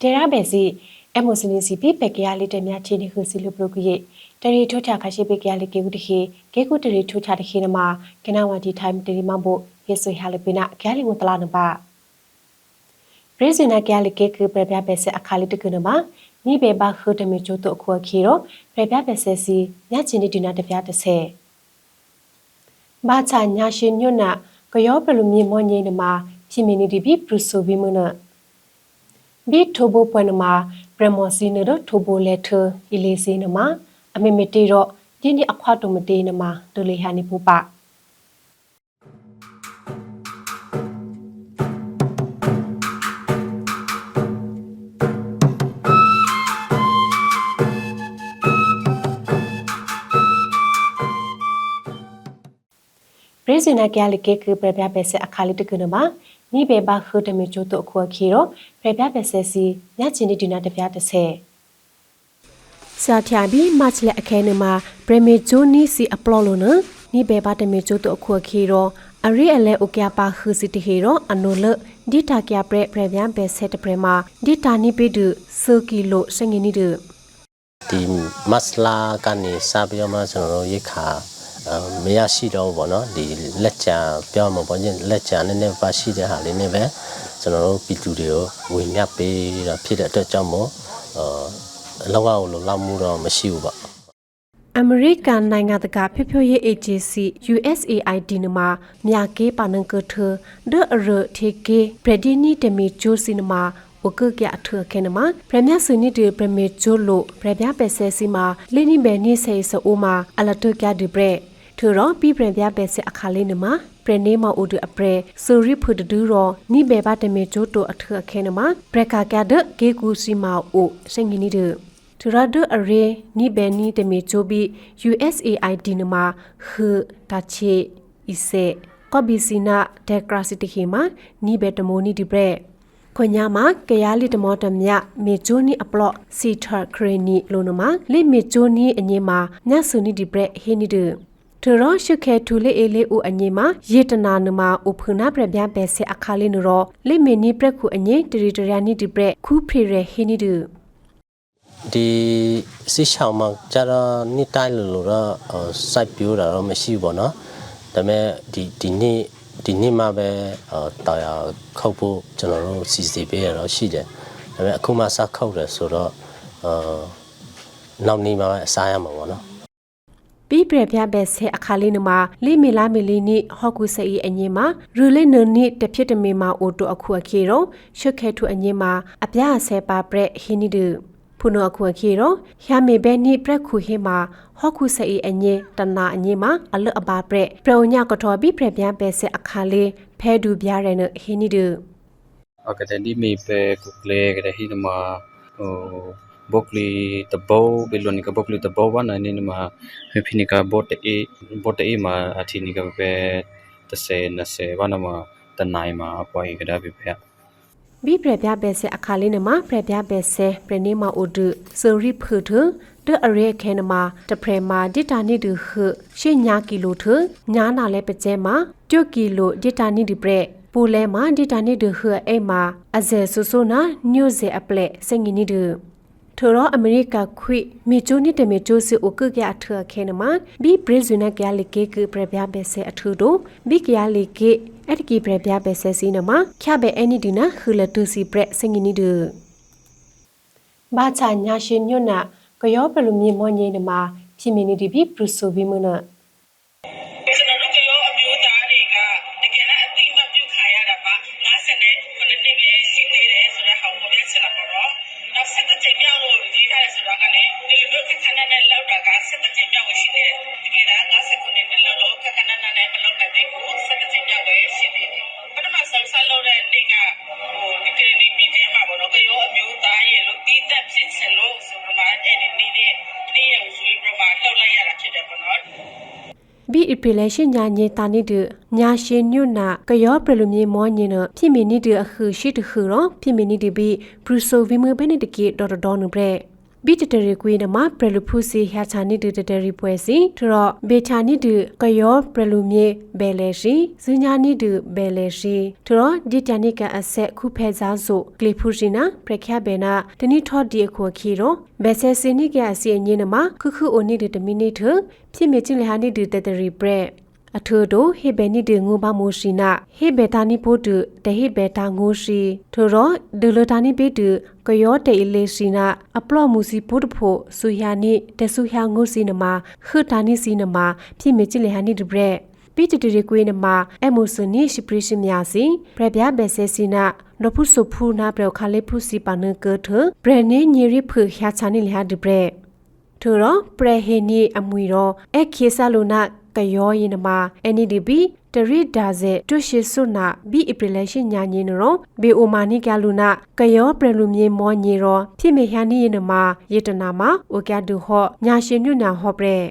တေရာဘဲစီအမိုစနီစီပီပက်ကရလေးတမြချင်းနေခုစီလိုပရိုကရေတရီထိုချခရှိပက်ကရလေးကေကုတခေကေကုတရီထိုချတခေနမကနဝတီထိုင်တရီမဘိုယေဆွေဟာလပိနာကရလီဝတလာနပါပရိစနာကရလေးကေကပြပြပဲဆက်အခါလေးတကနမနိဘေဘခုတမီချို့တော့ခွာခီရောပြပြပဲဆက်စီညချင်းဒီနာတပြတစ်ဆယ်ဘာချာညာရှင်ညွတ်နာကယောပလူမြေမောညင်းနမှာဖြစ်မီနီဒီဘီပရူဆိုဘီမန ဘီထိုဘိုပွနမှာပရမောစီနရထိုဘိုလက်ထအီလီစီနမှာအမေမတီတော့ဒီနေ့အခွားတုံမတေးနမှာဒိုလီဟာနီပူပါပရိစနာကရလကေကပြပြပဲဆက်အခါလေးတကနမှာ နိဘေဘခုတမီချို့တော့ခွာခီရောပြပြပဲဆက်စီညချင်းဒီနာတပြတစ်ဆယ်စာထယာဘီမတ်လက်အခဲနမှာပရမီဂျိုနီစီအပလော်လို့နနိဘေဘတမီချို့တော့ခွာခီရောအရီအလဲအိုကပါခူစီတဟီရောအနိုလဒီတာကရပရပရဗျန်ပဲဆက်တပရမှာဒီတာနိပိဒုဆူကီလိုစငင်းနိဒုဒီမတ်လာကနေစပြီးတော့မှကျွန်တော်တို့ရိတ်ခါအဲ မရရှိတော့ဘူးပေါ့နော်ဒီလက်ချာပြောမှာပေါ့ညလက်ချာနည်းနည်းပါရှိတဲ့ဟာလေးနဲ့ပဲကျွန်တော်တို့ပြည်သူတွေကိုဝင်မြတ်ပေးတာဖြစ်တဲ့အတွက်ကြောင့်မို့အဲလောကကိုလုံလောက်မှုတော့မရှိဘူးပေါ့အမေရိကန်နိုင်ငံတကာဖြိုးဖြိုးရေး agency USAID နမှာမြာကေပါနန်ကထဒရထေကေပရဒီနီတမီဂျိုစီနမှာဝကကအထခဲနမှာပရမစနီဒီပရမေဂျိုလိုပရပြပဲဆဲစီမှာလင်းနိဘဲနိဆေဆိုအိုမှာအလတကဒီဘရက် ထူရောပြပရပြပဲဆဲအခါလေးနမှာပရနေမအိုဒအပရဆိုရီဖုဒဒူရောနိဘဲပါတမေဂျိုတိုအထခဲနမှာပရကာကဒကေကူစီမာအိုစငင်းနီဒထရဒအရေနိဘဲနီတမီချိုဘီ USAID နမှာခတချေဣစေကဘီစီနာဒက်ဂရာစီတခေမှာနိဘဲတမိုနီဒီဘရက်ခွညာမှာကရလီတမောတမြမေဂျိုနီအပလော့စီထာခရနီလိုနမှာလိမေဂျိုနီအငင်းမှာညဆူနီဒီဘရက်ဟီနီဒ ထရောရှုခဲထူလေးအေလေးဦးအငင်းမှာယေတနာနမှာဥဖုနာပြပြပဲဆေအခါလေးနရောလိမေနီပရက်ခုအငင်းတရီတရယာနီဒီဘရက်ခူဖရီရဟီနီဒဒီစစ်ရှောင်းမှာကျတော့နေ့တိုင်းလိုလိုတော့စိုက်ပြိုးတာတော့မရှိဘူးပေါ့နော်ဒါပေမဲ့ဒီဒီနေ့ဒီနေ့မှပဲတာယာခုတ်ဖို့ကျွန်တော်တို့စီစီပေးရတော့ရှိတယ်ဒါပေမဲ့အခုမှစခုတ်တယ်ဆိုတော့အာနောက်နေ့မှပဲအစားရမှာပေါ့နော် ပြပြပြပဲဆဲအခါလေးနမှာလိမီလာမီလီနိဟော့ကူဆအီအငင်းမှာရူလိနနိတဖြစ်တမီမာအိုတိုအခုအခေရောရှုခဲထုအငင်းမှာအပြဆဲပါပရက်ဟိနိဒုဖုနောအခုအခေရောရမေဘဲနိပရက်ခုဟေမှာဟော့ကူဆအီအငင်းတနာအငင်းမှာအလွတ်အပါပရက်ပရုံညကတော်ပြပြပြပဲဆဲအခါလေးဖဲဒူပြရနဟိနိဒု Akademi mi pe kukle kada hi nama bokli tabo beloni ka bokli tabo wa na ni nama mi phini ka bot e bot e ma athi ni ka pe ta se na se wa na ma ta nai ma apoi kada bi pe ဘိပရပြပဲဆဲအခါလေးနမှာပရပြပဲဆဲပရနေမအိုဒုဆိုရိဖုထဒအရဲခဲနမှာတဖရမာဒစ်တာနိဒုခရှေညာကီလိုထညာနာလဲပကျဲမှာတွကီလိုဒစ်တာနိဒီပရက်ပူလဲမှာဒစ်တာနိဒုခအိမှာအဇဲဆူဆူနာညိုဇေအပလက်စငီနိဒု ထိုရောအမေရိကခွိမီချိုနိတမီချိုစီအိုကကရထခဲနမှာဘီဘရဇူနာကရလီကေကပရပြပဲဆဲအထူတို့ဘီကရလီကေအတကီပရပြပဲဆဲစီနမှာခရဘဲအနီဒီနာခူလတူစီပရက်စငီနိဒုဘာချာညာရှင်ညွတ်နာကယောပလူမြေမောညင်းနမှာဖြစ်မီနီဒီဘီပရူဆိုဘီမနာကျွန် အပလရှင်ညာညေတာနိဒညာရှင်ညွနာကယောပရလူမြေမောညင်နဖြစ်မီနိဒအခုရှိတခုရောဖြစ်မီနိဒဘီဘရူဆိုဗီမဘဲနိတကေဒေါ်ဒေါ်နဘရက် ဘီတတရီကွေးနမပရလူဖူစီဟာချာနီတတတရီပွဲစီထရဘေချာနီတကယောပရလူမြေဘဲလေရှိဇင်ညာနီတဘဲလေရှိထရဒီတနိကအဆက်ခုဖဲစားစို့ကလီဖူရှိနာပရခရဘေနာတနိထော့ဒီအခွန်ခီရောဘဲဆဲစနိကအစီအငင်းနမခုခုအိုနီတမီနီထဖြစ်မြချင်းလေဟာနီတတတရီပရက် အထူတို့ဟေဘဲနီတေငိုပါမိုရှိနာဟေဘဲတာနီဖို့တုတဟေဘဲတာငိုရှိထိုတော့ဒလတာနီပေတုကယောတေလေရှိနာအပလော့မူစီဖို့တဖို့ဆူယာနီတဆူယာငိုစီနမခတာနီစီနမဖြစ်မြချင်းလေဟာနီတဘရက်ပိတတရီကွေးနမအမိုဆနီရှိပရိရှိမြာစီပရပြဘဲဆဲစီနာနဖုဆုဖူနာပရခါလေဖုစီပနကထဘရနေညရီဖခါချာနီလေဟာဒဘရက်ထိုတော့ပရဟေနီအမွီတော့အခေဆာလိုနာ ကယောရင်နမ NDB တရိဒါဇေတွရှိဆုနာဘီအပရလက်ရှိညာညင်းရောဘေအိုမာနီကလူနာကယောပရလူမြေမောညေရောဖြစ်မေဟန်နီရင်နမယေတနာမအိုကဒူဟောညာရှင်ညနာဟောပရက်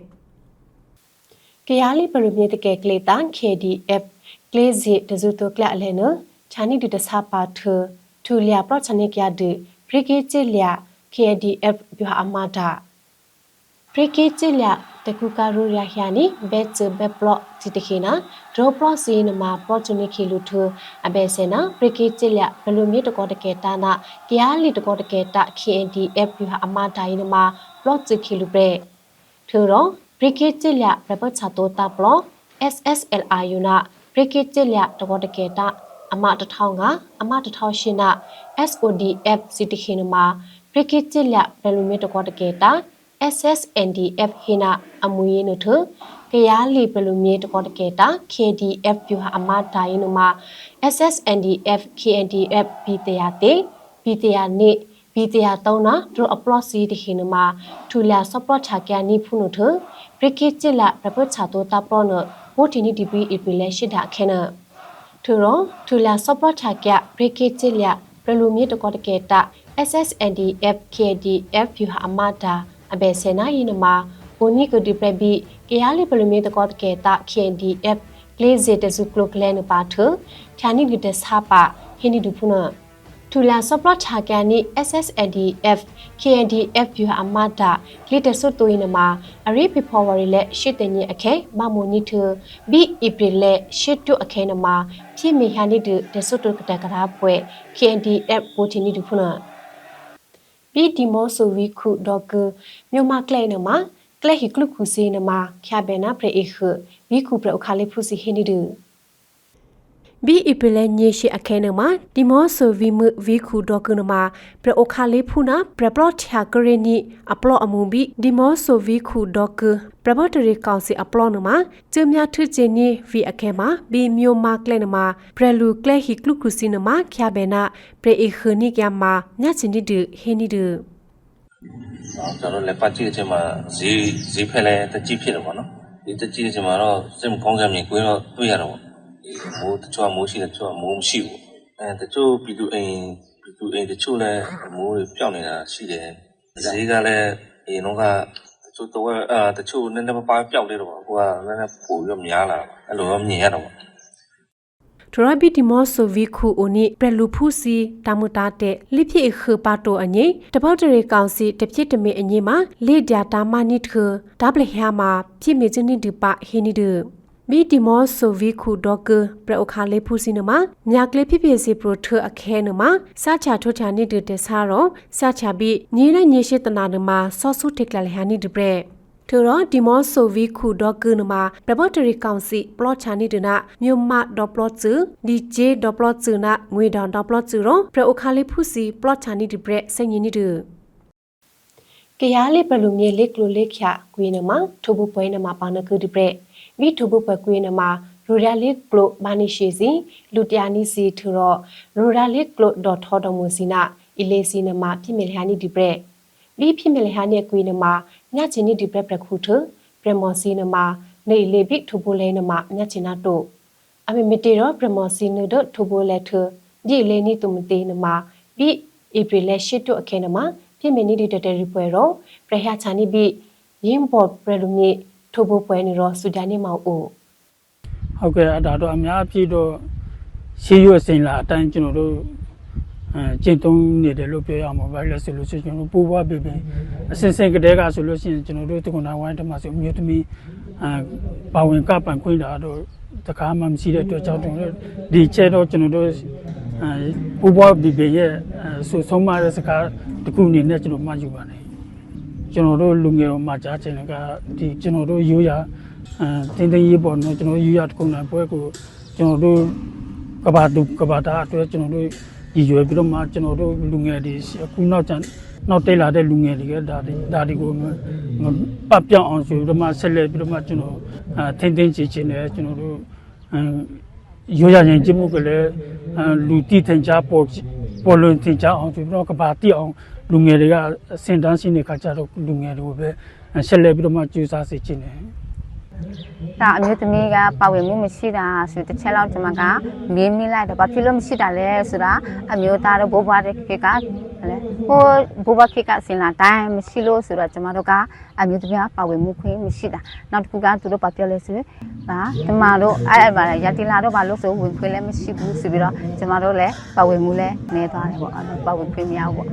ကယာလီပရမြေတကဲကလေတန် KDF ကလေဇီတဇူတိုကလအလဲနချာနီဒတဆာပါထထူလျာပရချနေကရဒပရိကေချေလျာ KDF ဘျာအမတာပရိကေချေလျာ တကူကာရူရဟယာနီဘက်ချဘက်ပလော့တီတခေနာဒရောပလော့စီနမပရောချနီခေလူထအဘဲဆေနာပရိကေချေလျာဘလူမြေတကောတကေတာနာကယာလီတကောတကေတာ KNDF ဘျာအမတာယနမပလော့ချခေလူပရက်ထူရောပရိကေချေလျာရပတ်ချတိုတာပလော့ SSLRU နာပရိကေချေလျာတကောတကေတာအမတထောင်ကအမတထောင်ရှင်နာ SODF စီတခေနမပရိကေချေလျာဘလူမြေတကောတကေတာ SSNDF ဟိနာအမွေနထကရလီဘလူမြေတကောတကေတာ KDF ပြဟာအမဒိုင်းနမ SSNDF KNDF ဘီတယာတေဘီတယာနေဘီတယာတောင်းနာဒရအပလော့စီတခိနမထူလာဆပချာကန်နီဖုနထပရိကိချလာရပချာတိုတာပလောနဘိုတီနီဒီပီအပီလက်ရှိတာခဲနာထူရောထူလာဆပချာကပရိကိချလာဘလူမြေတကောတကေတာ SSNDF KDF ပြဟာအမဒါ အဘယ်ဆေနာယီနမဘိုနီကဒီပရဘီကရလီပလမီတကောတကေတာ KNDF ကလေးဇေတစုကလကလဲနပါထဌာနီဒီတဆာပါဟင်းဒီဒူဖုနာထူလာဆပလတ်ချာကန်နီ SSNDF KNDF ပြအမတာကလစ်တဆွတ်တိုင်းနမှာအရိဖေဖော်ဝါရီလက်ရှစ်တညအခဲမမိုနီထဘီဧပြီလက်ရှစ်တုအခဲနမှာဖြစ်မီဟန်ဒီတဆွတ်တုကတကရာပွဲ KNDF ပိုချီနီဒူဖုနာ ပြီးဒီမောဆိုဝီခုဒေါကမြို့မကလဲနမှာကလဲဟီကလုခုစီနမှာခ ्या ဘဲနာပရေအခဝီခုပရအခါလေးဖုစီဟင်းဒီဒူ ဘီအပလညေရှိအခဲနမှာဒီမောဆိုဝီမဝီခုဒေါကနမှာပရအခါလေးဖုနာပရပလော့ချာကရနီအပလော့အမူဘီဒီမောဆိုဝီခုဒေါကပရဘတ်တရီကောင်စီအပလော့နမှာကျမြထုချင်နီဝီအခဲမှာဘီမျိုးမကလဲနမှာပရလူကလဲဟီကလုခုစီနမှာခ ्या ဘဲနာပရေအခနီကမှာညချင်ဒီဒဟင်းဒီဒူနော်ကျွန်တော်လည်းပတ်ကြည့်တဲ့အချိန်မှာဈေးဈေးဖက်လဲတကြည့်ဖြစ်တယ်ပေါ့နော်ဒီတကြည့်တဲ့အချိန်မှာတော့စိတ်မကောင်းစရာမြင်ကိုယ်တော့တွေ့ရတော့ပေါ့ဒီ မိုးတချို့ကမိုးရှိတယ်တချို့ကမိုးမရှိဘူးအဲတချို့ပြည်သူအိမ်ပြည်သူအိမ်တချို့လည်းမိုးတွေပြောင်းနေတာရှိတယ်ဈေးကလည်းအရင်တော့ကတချို့တော့အာတချို့နည်းနည်းပါးပါးပျောက်နေတော့ပေါ့ဟိုကနည်းနည်းပိုပြီးတော့များလာအဲ့လိုတော့မြင်ရတော့ပေါ့ထရဘီတီမောဆိုဗီခုအိုနီပရလူဖူစီတာမူတာတဲ့လိဖြစ်ခပါတိုအငိတပောက်တရေကောင်စီတဖြစ်တမေအငိမှာလေဒယာတာမနိထဒါဘလဟယာမှာဖြစ်မေချင်းနိဒီပါဟီနီဒ မီတီမောဆိုဗီခုဒေါကပရအခါလေးဖူစီနမမြကလေးဖြစ်ဖြစ်စီပရိုထအခဲနမစာချာထွချာနိဒတဲ့ဆာရောစာချာဘီညီနဲ့ညီရှိတနာနမဆောဆုထိကလလဟယာနိဒဘရက်ထရဒီမောဆိုဗီခုဒေါကနမှာပဘတ်တရီကောင်စီပလော့ချာနီဒနာမြို့မဒေါပလော့ချူဒီဂျေဒေါပလော့ချူနာငွေဒေါဒေါပလော့ချူရောပရအိုခါလေးဖူစီပလော့ချာနီဒီဘရက်စိတ်ညင်းနီဒကရလေးဘလူမြေလေးကလိုလေးခကွေးနမှာထိုဘူပွဲနမှာပါနကူဒီဘရက် မိထိုဘူပွဲကွေးနမှာရူရာလေးကလိုဘာနီရှိစီလူတယာနီစီထူရောရူရာလေးကလိုဒေါ်ထော်တော်မူစီနာအီလေးစီနမှာပြိမေလဟာနီဒီဘရက်ပြီးဖြစ်မြလေဟာနဲ့ကွေးနမှာညချင်နီဒီပရက်ပရက်ခုထပရမော်စီနမှာနေလေပိထူပိုလဲနမှာညချင်နာတို့အမေမတီရောပရမော်စီနဒထူပိုလဲထဒီလေနီတုမတေနမှာပြီးဧပြီလဲရှစ်တို့အခဲနမှာဖြစ်မနီဒီတတရီပွဲရောပရဟချာနီပြီးရင်းဘော်ပရလူမြေ ထူပိုပွဲနေရောစူဒန်နေမောက်အိုဟုတ်ကဲ့အဲ့ဒါတော့အများအပြည့်တော့ရှေးရွက်စင်လာအတိုင်းကျွန်တော်တို့အဲကျင့်သုံးနေတယ်လို့ပြောရမှာဘာလဲဆိုလို့ရှိရင်ကျွန်တော်တို့ပိုးပွားပြည်ပင်အစင်စင်ကတည်းကဆိုလို့ရှိရင်ကျွန်တော်တို့တက္ကသိုလ်ဝိုင်းတမှာဆိုအမျိုးသမီးအဲပါဝင်ကပန်ခွင့်တာတော့တကားမှမရှိတဲ့အတွက်ကြောင့်ကျွန်တော်တို့ဒီချက်တော့ကျွန်တော်တို့အဲပိုးပွားပြည်ပင်ရဲ့အဲဆိုဆုံးမတဲ့စကားတစ်ခုအနေနဲ့ကျွန်တော်မှတ်ယူပါတယ် ကျွန်တော်တို့လူငယ်တော်မှာကြားချင်တဲ့ကဒီကျွန်တော်တို့ရိုးရာအဲတင်းတင်းရေးပေါ်နော်ကျွန်တော်ရိုးရာတစ်ခုနိုင်ပွဲကိုကျွန်တော်တို့ကဘာတူကဘာတာအတွက်ကျွန်တော်တို့ရည်ရွယ်ပြီးတော့မှကျွန်တော်တို့လူငယ်တွေအခုနောက်ကျန်နောက်တိတ်လာတဲ့လူငယ်တွေကဒါတွေဒါတွေကိုမမပတ်ပြောင်းအောင်ဆိုပြီးတော့မှဆက်လက်ပြီးတော့မှကျွန်တော်အဲတင်းတင်းချီချင်တယ်ကျွန်တော်တို့အဲရိုးရာရင်ကျမှုကလည်းအဲလူတီထင်ကြပေါ်ပေါ်လွင်ထင်ကြအောင်ဆိုပြီးတော့ကဘာတိအောင် လူငယ်တွေကအစင်တန်းရှိနေခါကြတော့လူငယ်တွေကိုပဲဆက်လက်ပြီးတော့မှကြိုးစားစေချင်တယ်ဒါအမျိုးသမီးကပါဝင်မှုမရှိတာဆိုတစ်ချက်လောက်ကျွန်မကမေးမိလိုက်တော့ဘာဖြစ်လို့မရှိတာလဲဆိုတာအမျိုးသားတို့ဘိုးဘွားတွေခေတ်ကဟဲ့လေဟိုဘိုးဘွားခေတ်ကစင်လာတိုင်းမရှိလို့ဆိုတော့ကျွန်မတို့ကအမျိုးသမီးကပါဝင်မှုခွင့်မရှိတာနောက်တစ်ခုကသူတို့ဘာပြောလဲဆိုရင်ဟာကျမတို့အဲ့အဲ့ပါရတိလာတော့ဘာလို့ဆိုဝင်ခွင့်လည်းမရှိဘူးဆိုပြီးတော့ကျွန်မတို့လည်းပါဝင်မှုလည်းနေသွားတယ်ပေါ့အဲ့တော့ပါဝင်ခွင့်မရဘူးပေါ့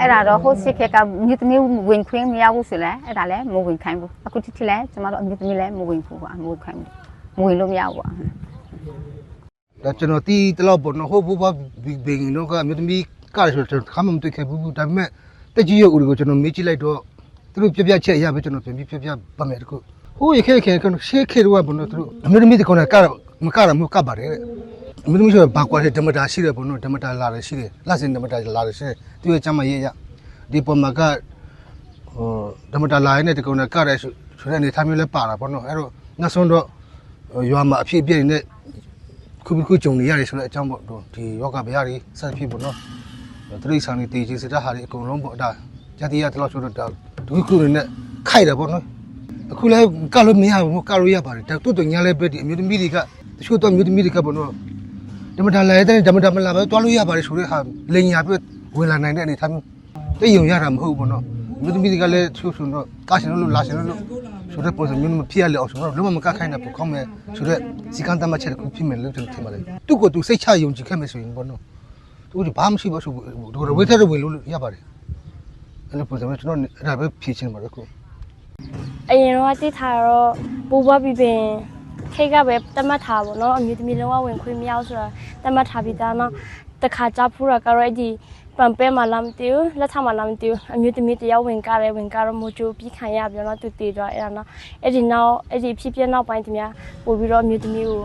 အဲ့ဒါတော့ဟိုစစ်ခက်ကမြစ်သမီးဝင်ခွင့်မရဘူးဆိုလဲအဲ့ဒါလည်းမဝင်ခိုင်းဘူးအခုတိတိလဲကျမတို့အမြစ်သမီးလည်းမဝင်ဘူးကွာမဝင်ခိုင်းဘူးမဝင်လို့မရဘူးကွာဒါကျွန်တော်တီးတလောက်ပေါ့နော်ဟိုဘဘဘင်းတော့ကမြို့သမီးကားဆိုတော့ခမမတွေ့ခဲ့ဘူးဒါပေမဲ့တက်ကြီးရုပ်ဦးကိုကျွန်တော်မေးကြည့်လိုက်တော့သူတို့ပြပြချက်ရပဲကျွန်တော်ပြန်ပြီးပြပြပါမယ်တခုဟိုရခဲခဲကျွန်တော်ရှေးခဲတော့ဘုံတော့သူတို့အမျိုးသမီးတကောင်ကကားမကားမကပါတယ်တဲ့ အမျိုးသမီးဆိုဘာကွာတဲ့ဓမ္မတာရှိတယ်ဘုံတော့ဓမ္မတာလာတယ်ရှိတယ်လက်စင်ဓမ္မတာလာတယ်ရှိတယ်သူရဲ့ကျမ်းမရေးရဒီပေါ်မှာကဟိုဓမ္မတာလာရတဲ့တကောင်ကကားတယ်ဆိုတဲ့အနေထားမျိုးလဲပါတာပေါ့နော်အဲ့တော့နောက်ဆုံးတော့ရွာမှာအဖြစ်အပျက်နေခုခုကြုံနေရတယ်ဆိုတဲ့အကြောင်းပေါ့တို့ဒီယောဂဗျာတွေဆက်ဖြစ်ပေါ့နော်တရိษံတွေတေချေစတဲ့ဟာတွေအကုန်လုံးပေါ့ဒါဇာတိရတလို့ဆိုတော့ဒါဒုက္ခတွေနဲ့ခိုက်တယ်ပေါ့နော်အခုလဲကလို့မရဘူးကလို့ရပါတယ်ဒါတူတူညာလဲပဲဒီအမျိုးသမီးတွေကတချို့တော့အမျိုးသမီးတွေကပေါ့နော် ဓမ္မတာလဲတဲ့ဓမ္မတာမလာပဲတွားလို့ရပါတယ်ဆိုတဲ့ဟာလင်ညာပြဝင်လာနိုင်တဲ့အနေထားမျိုးတိတ်ယုံရတာမဟုတ်ဘူးပေါ့နော်အမျိုးသမီးတွေကလည်းသူဆိုတော့ကာရှင်လို့လာရှင်လို့ဆိုတဲ့ပုံစံမျိုးမဖြစ်ရလေအောင်ဆိုတော့လုံးဝမကခိုင်းတဲ့ပုံကောင်းမယ်ဆိုတော့စီကံတမချက်တစ်ခုဖြစ်မယ်လို့ကျွန်တော်ထင်ပါတယ်သူ့ကိုသူစိတ်ချယုံကြည်ခဲ့မယ်ဆိုရင်ပေါ့နော်သူကဘာမှမရှိပါဘူးဒီဝေထရဝင်လို့ရပါတယ်အဲ့လိုပုံစံမျိုးကျွန်တော်အဲ့ဒါပဲဖြည့်ချင်ပါတယ်ခုအရင်တော့တိထားတော့ပူပွားပြီးပင် ခိတ်ကပဲတတ်မှတ်ထားပါတော့အမျိုးသမီးလုံးဝဝင်ခွင့်မရဘူးဆိုတာတတ်မှတ်ထားပြီးသားနော်တခါကြဖူးရကတော့အဲ့ဒီပန်ပဲမလာမတူလက်ထမလာမတူအမျိုးသမီးတယောက်ဝင်ကားတယ်ဝင်ကားတော့မိုးချိုးပြီးခံရပြီးတော့သူတည်သွားအဲ့ဒါနော်အဲ့ဒီနောက်အဲ့ဒီဖြစ်ပြနောက်ပိုင်းတည်းများပို့ပြီးတော့အမျိုးသမီးကို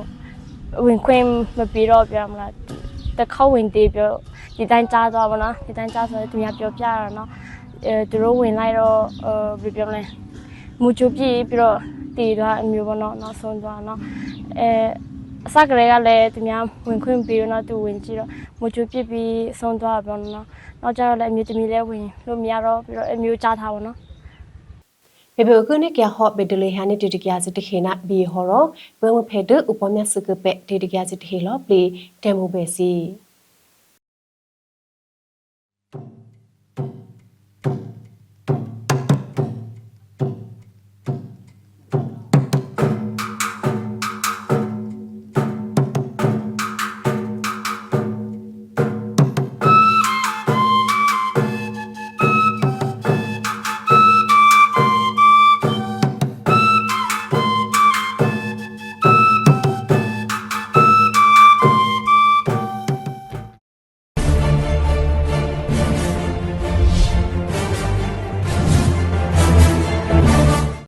ဝင်ခွင့်မပေးတော့ပြမလားတခေါက်ဝင်သေးပြောဒီတိုင်းကြားသွားပါနော်ဒီတိုင်းကြားဆိုတော့သူများပြောပြရတော့နော်အဲသူတို့ဝင်လိုက်တော့အဲဘယ်ပြောမလဲမူချိုပြည့်ပြီးတော့ တည်သွားအမျိုးပေါ့နော်နောက်ဆုံးသွားနော်အဲအစကလေးကလည်းသူများဝင်ခွင့်ပြီးတော့နော်သူဝင်ကြည့်တော့မူချိုပြည့်ပြီးဆုံးသွားပါတော့နော်နောက်ကျတော့လည်းအမျိုးသမီးလည်းဝင်လို့မရတော့ပြီးတော့အမျိုးကြားထားပါတော့ဘေဘေကုနေကဟော့ဘေဒလေဟာနေတတကရစစ်တခေနာဘီဟောရောဘဝမဖေဒဥပမြစကပက်တတကရစစ်တခေလောပလီတေမိုဘေစီ